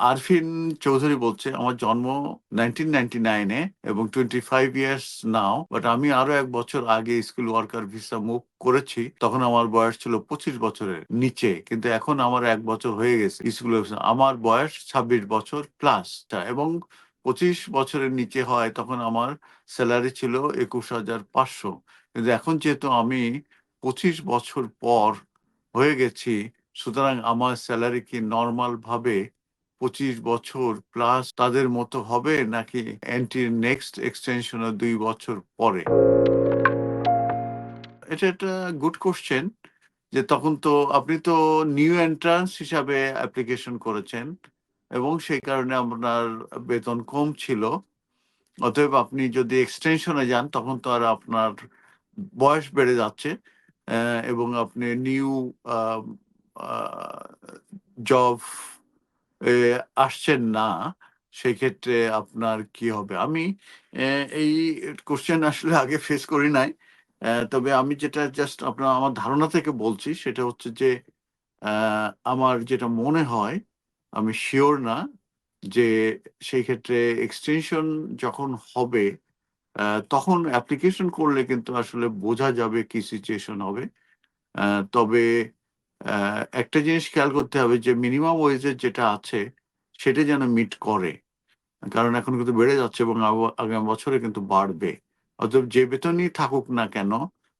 আরফিন চৌধুরী বলছে, আমার জন্ম নাইনটিন নাইনটি নাইনে এবং twenty five years now but আমি আরও এক বছর আগে স্কুল ওয়ার্কার ভিসা মুভ করেছি। তখন আমার বয়স ছিল পঁচিশ বছরের নিচে, কিন্তু এখন আমার এক বছর হয়ে গেছে স্কুল আমার বয়স ছাব্বিশ বছর প্লাস এবং পঁচিশ বছরের নিচে হয় তখন আমার স্যালারি ছিল একুশ হাজার পাঁচশো। কিন্তু এখন যেহেতু আমি পঁচিশ বছর পর হয়ে গেছি, সুতরাং আমার স্যালারি কি নর্মাল ভাবে পঁচিশ বছর প্লাস তাদের মতো হবে নাকি এন্টির নেক্সট এক্সটেনশনের দুই বছর পরে? এটা একটা গুড কোশ্চেন যে তখন তো আপনি তো নিউ এন্ট্রান্স হিসাবে অ্যাপ্লিকেশন করেছেন এবং সেই কারণে আপনার বেতন কম ছিল। অতএব আপনি যদি এক্সটেনশনে যান, তখন তো আর আপনার বয়স বেড়ে যাচ্ছে এবং আপনি নিউ জব আসছেন না, সেক্ষেত্রে আপনার কি হবে? আমি এই কোশ্চেন আসলে আগে ফেস করি নাই। তবে আমি যেটা জাস্ট আপনার, আমার ধারণা থেকে বলছি, সেটা হচ্ছে যে আমার যেটা মনে হয়, আমি শিওর না যে সেই ক্ষেত্রে এক্সটেনশন যখন হবে তখন অ্যাপ্লিকেশন করলে কিন্তু আসলে বোঝা যাবে কি সিচুয়েশন হবে। তবে একটা জিনিস খেয়াল করতে হবে যে মিনিমাম ওয়েজের যেটা আছে, সেটা যেন মিট করে। কারণ এখন কিন্তু বেড়ে যাচ্ছে এবং আগামী বছরে কিন্তু বাড়বে। অতএব যে বেতনই থাকুক না কেন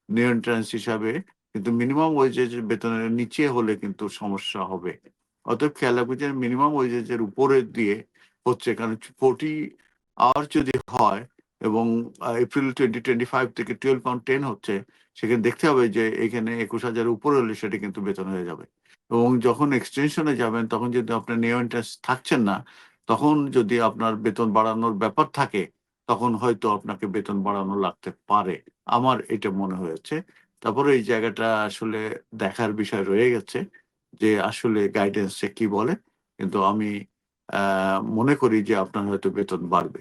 নিয়ন্ত্রণ হিসাবে কিন্তু মিনিমাম ওয়েজের বেতনের নিচে হলে কিন্তু সমস্যা হবে। অতএব খেয়াল রাখবে যে মিনিমাম ওয়েজের উপরে দিয়ে হচ্ছে। কারণ ফোর্টি আওয়ার যদি হয় এবং এপ্রিল টোয়েন্টি টোয়েন্টি ফাইভ থেকে টুয়েলভ পয়েন্ট টেন হচ্ছে, সেখানে দেখতে হবে যে এখানে একুশ হাজার উপরে হলে সেটা কিন্তু বেতন হয়ে যাবে। এবং যখন এক্সটেনশনে যাবেন, তখন যদি আপনার নিউ এন্ট্রান্স থাকছেন না, তখন যদি আপনার বেতন বাড়ানোর ব্যাপার থাকে, তখন হয়তো আপনাকে বেতন বাড়ানো লাগতে পারে। আমার এটা মনে হয়েছে। তারপরে এই জায়গাটা আসলে দেখার বিষয় রয়ে গেছে যে আসলে গাইডেন্সে কি বলে। কিন্তু আমি মনে করি যে আপনার হয়তো বেতন বাড়বে।